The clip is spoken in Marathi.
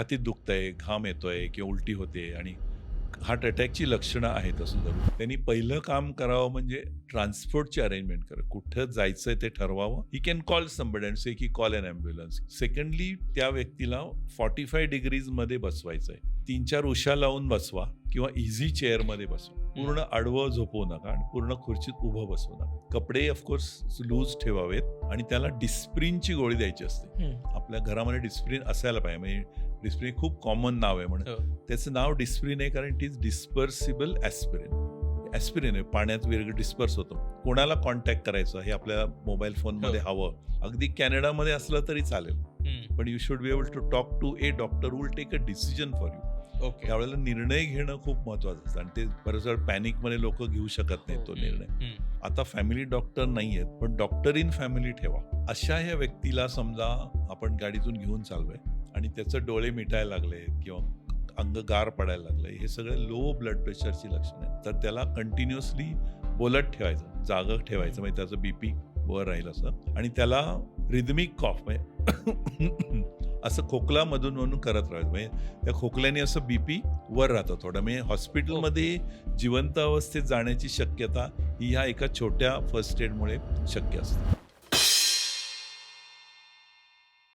छातीत दुखतंय घाम येतोय किंवा उलटी होते आणि हार्ट अटॅकची लक्षणं आहेत असं जरूर त्यांनी पहिलं काम करावं म्हणजे ट्रान्सपोर्टची अरेंजमेंट करा कुठं जायचंय ते ठरवावं. He can call somebody and say की कॉल अन ॲम्ब्युलन्स सेकंडली त्या व्यक्तीला फॉर्टी फाय डिग्रीजमध्ये बसवायचं आहे तीन चार उशा लावून बसवा किंवा इझी चेअरमध्ये बसवा. पूर्ण आडवं झोपवू नका आणि पूर्ण खुर्चीत उभं बसवू नका. कपडे ऑफकोर्स लूज ठेवावेत आणि त्याला डिस्प्रिनची गोळी द्यायची असते. आपल्या घरामध्ये डिस्प्रिन असायला पाहिजे. म्हणजे डिस्प्रिन खूप कॉमन नाव आहे म्हणून. हो. त्याचं नाव डिस्प्रिन आहे कारण it is dispersible aspirin aspirin आहे. पाण्यात वेगळं डिस्पर्स होतं. कोणाला कॉन्टॅक्ट करायचं हे आपल्या मोबाईल फोनमध्ये हवं. अगदी कॅनडामध्ये असलं तरी चालेल. पण you should be able to talk to a doctor will take a decision for you okay त्यावेळेला निर्णय घेणं खूप महत्वाचं असतं. आणि ते बरेच वेळ पॅनिकमध्ये लोक घेऊ शकत नाही तो निर्णय. हम्म. आता फॅमिली डॉक्टर नाही आहेत पण डॉक्टर इन फॅमिली ठेवा. अशा ह्या व्यक्तीला समजा आपण गाडीतून घेऊन चाललोय आणि त्याचं डोळे मिटायला लागले किंवा अंग गार पडायला लागलंय हे सगळे लो ब्लड प्रेशरची लक्षणं आहेत. तर त्याला कंटिन्युअसली बोलत ठेवायचं जागं ठेवायचं म्हणजे त्याचं बीपी वर राहील असं. आणि त्याला रिदमिक कॉफ म्हणजे असं खोकलामधून म्हणून करत राहायचं. म्हणजे त्या खोकल्याने असं बीपी वर राहतं थोडं. म्हणजे हॉस्पिटलमध्ये जिवंत अवस्थेत जाण्याची शक्यता ही ह्या एका छोट्या फर्स्ट एडमुळे शक्य असते.